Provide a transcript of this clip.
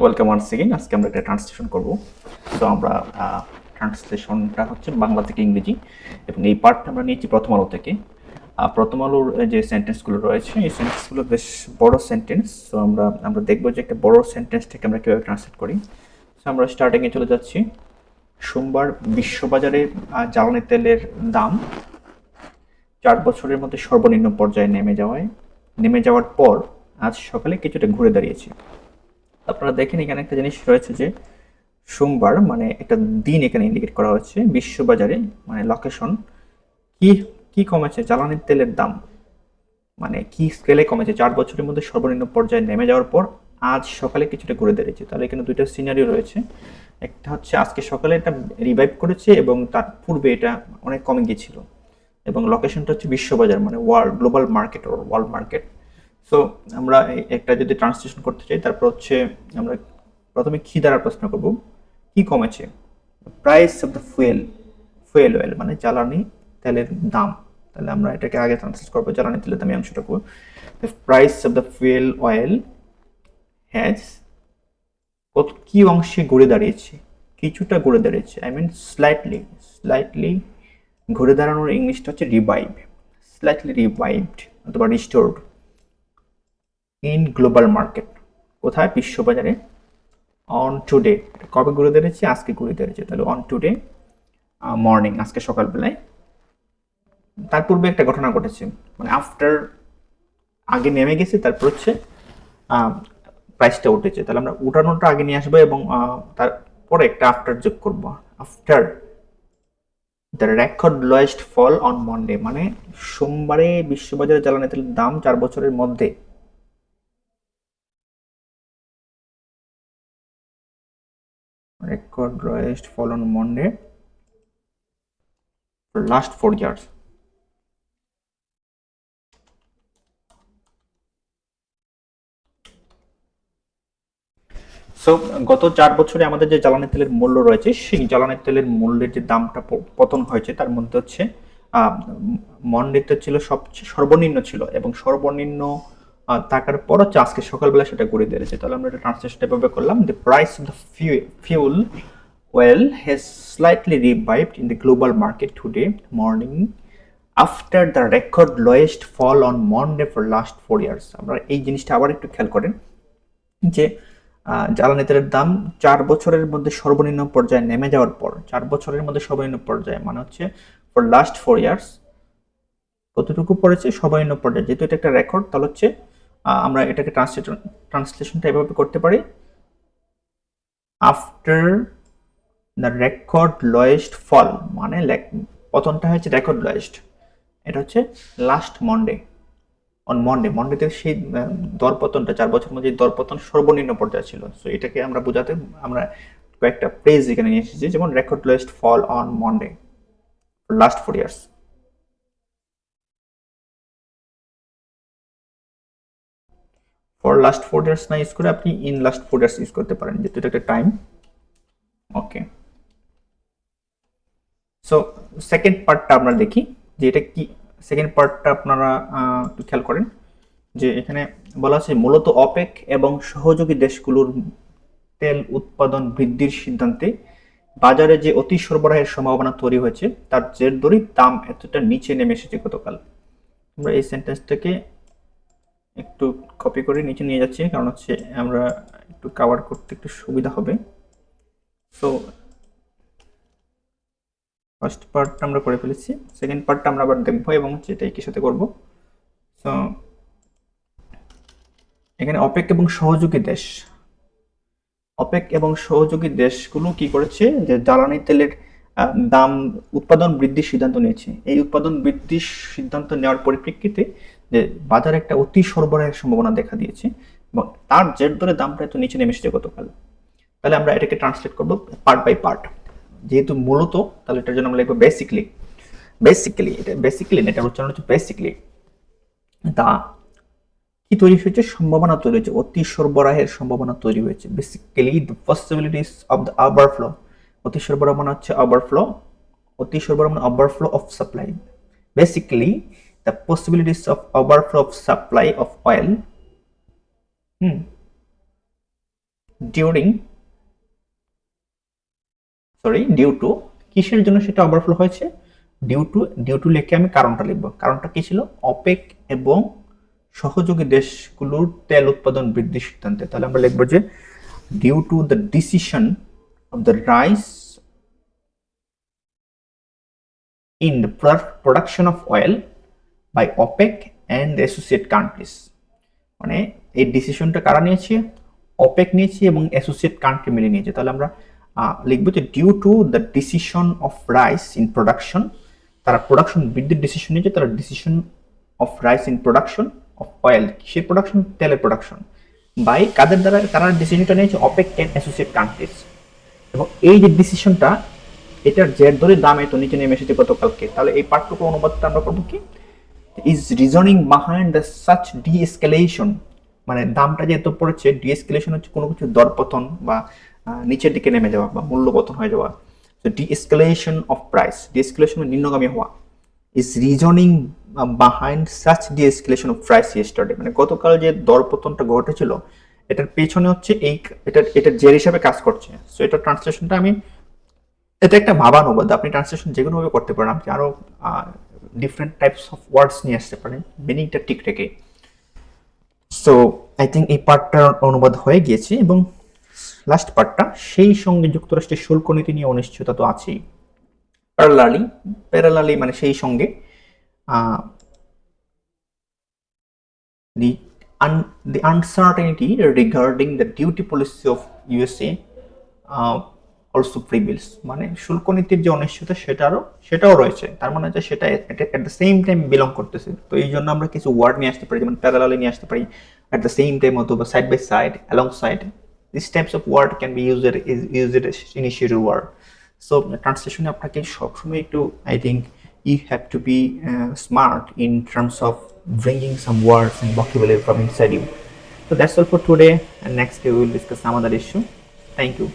Welcome once again আজকে আমরা একটা ট্রান্সলেশন করব। তো আমরা ট্রান্সলেশনটা হচ্ছে বাংলা থেকে ইংরেজি এবং এই পার্টটা আমরা নিয়েছি প্রথম আলো থেকে। প্রথম আলোর যে সেন্টেন্সগুলো রয়েছে, এই সেন্টেন্সগুলো বেশ বড় সেন্টেন্স তো আমরা আমরা দেখব যে একটা বড় সেন্টেন্স থেকে আমরা কীভাবে ট্রান্সলেট করি। তো আমরা স্টার্টিংয়ে চলে যাচ্ছি। সোমবার বিশ্ববাজারে জ্বালানি তেলের দাম চার বছরের মধ্যে সর্বনিম্ন পর্যায়ে নেমে যাওয়ায়, নেমে যাওয়ার পর আজ সকালে কিছুটা ঘুরে দাঁড়িয়েছে। আপনারা দেখেন এখানে একটা জিনিস রয়েছে যে, সোমবার মানে একটা দিন এখানে ইন্ডিকেট করা হচ্ছে, বিশ্ববাজারে মানে লোকেশন কি কি কমেছে, জ্বালানির তেলের দাম। মানে কি স্কেলে কমেছে, চার বছরের মধ্যে সর্বনিম্ন পর্যায়ে নেমে যাওয়ার পর আজ সকালে কিছুটা ঘুরে দাঁড়িয়েছে। তাহলে এখানে দুইটা সিনারিও রয়েছে। একটা হচ্ছে আজকে সকালে এটা রিভাইভ করেছে এবং তার পূর্বে এটা অনেক কমে গিয়েছিল। এবং লোকেশনটা হচ্ছে বিশ্ববাজার মানে world global market or world market so আমরা একটা যদি ট্রান্সলেশন করতে চাই, তারপর হচ্ছে আমরা প্রথমে কি দ্বারা প্রশ্ন করব? কি কমেছে? Price of the fuel fuel oil মানে জ্বালানি তেলের দাম। তাহলে আমরা এটাকে আগে ট্রান্সলেট করব, জ্বালানি তেলের দামি অংশটুকু the price of the fuel oil has কত, কি অংশে ঘুরে দাঁড়িয়েছে? কিছুটা ঘুরে দাঁড়িয়েছে। আই মিন স্লাইটলি স্লাইটলি ঘুরে দাঁড়ানোর ইংলিশটা হচ্ছে রিভাইভ স্লাইটলি রিভাইভড অথবা রিস্টোর্ড ইন গ্লোবাল মার্কেট। কোথায়? বিশ্ববাজারে। On today. কবে ঘুরে দাঁড়িয়েছে আজকে ঘুরে দাঁড়িয়েছে তাহলে অন টুডে মর্নিং, আজকে সকালবেলায়। তার পূর্বে একটা ঘটনা ঘটেছে। মানে আফটার আগে নেমে গেছে, তারপর হচ্ছে প্রাইসটা উঠেছে। তাহলে আমরা উঠানোটা আগে নিয়ে আসব এবং তারপরে একটা আফটার যোগ করব। After the record lowest fall on Monday. মানে সোমবারে বিশ্ববাজারে জ্বালানি তেলের দাম চার বছরের মধ্যে record lowest fall on Monday for last four years. So গত চার বছরে আমাদের যে জ্বালানি তেলের মূল্য রয়েছে, সেই জ্বালানি তেলের মূল্যের যে দামটা পতন হয়েছে, তার মধ্যে হচ্ছে মন্ডেতে ছিল সবচেয়ে সর্বনিম্ন ছিল এবং সর্বনিম্ন থাকার পর হচ্ছে আজকে সকালবেলা সেটা করে দিয়েছে তাহলে আমরা এটা ট্রান্সলেশন এভাবে করলাম the price of the fuel oil has slightly revived in the global market today morning after the record lowest fall on Monday for last four years আমরা এই জিনিসটা আবার একটু খেয়াল করেন যে জ্বালানি তেলের দাম চার বছরের মধ্যে সর্বনিম্ন পর্যায়ে নেমে যাওয়ার পর, চার বছরের মধ্যে সর্বনিম্ন পর্যায়ে মানে হচ্ছে ফর লাস্ট ফোর ইয়ার্স কতটুকু পড়েছে? সর্বনিম্ন পর্যায়ে। যেহেতু এটা একটা রেকর্ড তাহলে হচ্ছে আমরা এটাকে ট্রান্সলেশন ট্রান্সলেশনটা এভাবে করতে পারি। After the record lowest fall মানে পতনটা হচ্ছে রেকর্ড লয়েস্ট এটা হচ্ছে লাস্ট মন্ডে অন মন্ডে মন্ডেতে সেই দরপতনটা, চার বছর মধ্যে দরপতন সর্বনিম্ন পর্যায়ে ছিল। সো এটাকে আমরা বোঝাতে, আমরা কয়েকটা প্রেজ এখানে নিয়ে এসেছি, যেমন record lowest fall on Monday last four years for last four years না ইউজ করে আপনি in last four years use করতে পারেন, যেহেতু এটা একটা টাইম ওকে সো সেকেন্ড পার্টটা আমরা দেখি যে এটা কি সেকেন্ড পার্টটা আপনারা একটু খেয়াল করেন যে এখানে বলা আছে মূলত অপেক এবং সহযোগী দেশগুলোর তেল উৎপাদন বৃদ্ধির সিদ্ধান্তে বাজারে যে অতি সরবরাহের সম্ভাবনা তৈরি হয়েছে, তার জের ধরেই দাম এতটা নিচে নেমে এসেছে গতকাল। আমরা এই সেন্টেন্সটাকে একটু কপি করে নিচে নিয়ে যাচ্ছি, কারণ হচ্ছে আমরা একটু কাভার করতে একটু সুবিধা হবে। সো ফার্স্ট পার্টটা আমরা করে ফেলেছি। সেকেন্ড পার্টটা আমরা আবার দেখব এবং হচ্ছে এটা একই সাথে করব। সো এখানে অপেক এবং সহযোগী দেশ। অপেক এবং সহযোগী দেশগুলো কি করেছে? যে জ্বালানি তেলের দাম, উৎপাদন বৃদ্ধির সিদ্ধান্ত নিয়েছে। এই উৎপাদন বৃদ্ধির সিদ্ধান্ত নেওয়ার পরিপ্রেক্ষিতে যে বাজারে একটা অতি সরবরাহের সম্ভাবনা দেখা দিয়েছে এবং তার জের ধরে দামটা এত নিচে নেমে এসেছে গতকাল। তাহলে আমরা এটাকে ট্রান্সলেট করব পার্ট বাই পার্ট যেহেতু মূলত, তাহলে এটার জন্য আমরা লিখব বেসিকলি বেসিক্যালি এটা বেসিক্যালি না এটার উচ্চারণ হচ্ছে বেসিকলি তা কি তৈরি হয়েছে? সম্ভাবনা তৈরি হয়েছে, অতি সরবরাহের সম্ভাবনা তৈরি হয়েছে। Basically the possibilities of the overflow অতি সরবরাহ মানে হচ্ছে ওভারফ্লো অতি সরবরাহ মানে overflow of supply basically the possibilities of overflow of supply of oil hmm during sorry due to কিসের জন্য সেটা ওভারফ্লো হয়েছে? ডিউ টু ডিউ টু লিখে আমি কারণটা লিখব। কারণটা কি ছিল? অপেক এবং সহযোগী দেশগুলোর তেল উৎপাদন বৃদ্ধির সিদ্ধান্তে। তাহলে আমরা লিখব যে due to the decision of the rise in the production of oil by OPEC and associate countries মানে এই ডিসিশনটা কারা নিয়েছে? অপেক নিয়েছে এবং অ্যাসোসিয়েট কান্ট্রি মিলে নিয়েছে। তাহলে আমরা লিখব যে due to the decision of rise in production তারা প্রোডাকশন বৃদ্ধির ডিসিশন নিয়েছে, তারা decision of rise in production of oil say production তেলের প্রোডাকশন বাই কাদের দ্বারা তারা ডিসিশনটা নিয়েছে? অপেক অ্যান্ড অ্যাসোসিয়েট কান্ট্রিজ এবং এই যে ডিসিশনটা এটার জের ধরে দাম এত নিচে নেমে এসেছে গতকালকে। তাহলে এই পার্টটুকু অনুবাদটা আমরা করব কি? Is reasoning behind the such de-escalation মানে দামটা যে এত পড়েছে ডিএসকেলেশন হচ্ছে কোনো কিছু দরপতন বা নিচের দিকে নেমে যাওয়া বা মূল্য পতন হয়ে যাওয়া। তো ডিএসকেলেশন অফ প্রাইস ডিএসকেলেশন নিম্নগামী হওয়া। Is reasoning behind such de-escalation of price yesterday মানে গতকাল যে দরপতনটা ঘটেছিল, এটার পেছনে হচ্ছে এই এটা এটার জের হিসাবে কাজ করছে। সো এটা ট্রান্সলেশনটা আমি, এটা একটা ভাবানুবাদ। আপনি ট্রান্সলেশন যে কোনোভাবে করতে পারেন। আপনি আরও ডিফারেন্ট টাইপস অফ ওয়ার্ডস নিয়ে আসতে পারেন। মিনিংটা ঠিক রেখে। সো আই থিঙ্ক এই পার্টটার অনুবাদ হয়ে গিয়েছে এবং লাস্ট পার্টটা সেই সঙ্গে যুক্তরাষ্ট্রের শুল্ক নীতি নিয়ে অনিশ্চয়তা তো আছেই। প্যারালালি প্যারালালি মানে সেই সঙ্গে the un- the uncertainty regarding the duty policy of USA uh, মানে শুল্ক নীতির যে অনিশ্চয়তা সেটারও সেটাও রয়েছে। তার মানে যে সেটা at the same time belong করতেছে। তো এই জন্য আমরা কিছু ওয়ার্ড নিয়ে আসতে পারি যেমন প্যারালালি নিয়ে আসতে পারি at the same time অথবা side by side alongside this types of word can be used is used as initiative word so ট্রান্সলেশনে আপনাকে সবসময় একটু I think you have to be uh, smart in terms of bringing some words and vocabulary from inside you so that's all for today and next day we will discuss some other issue thank you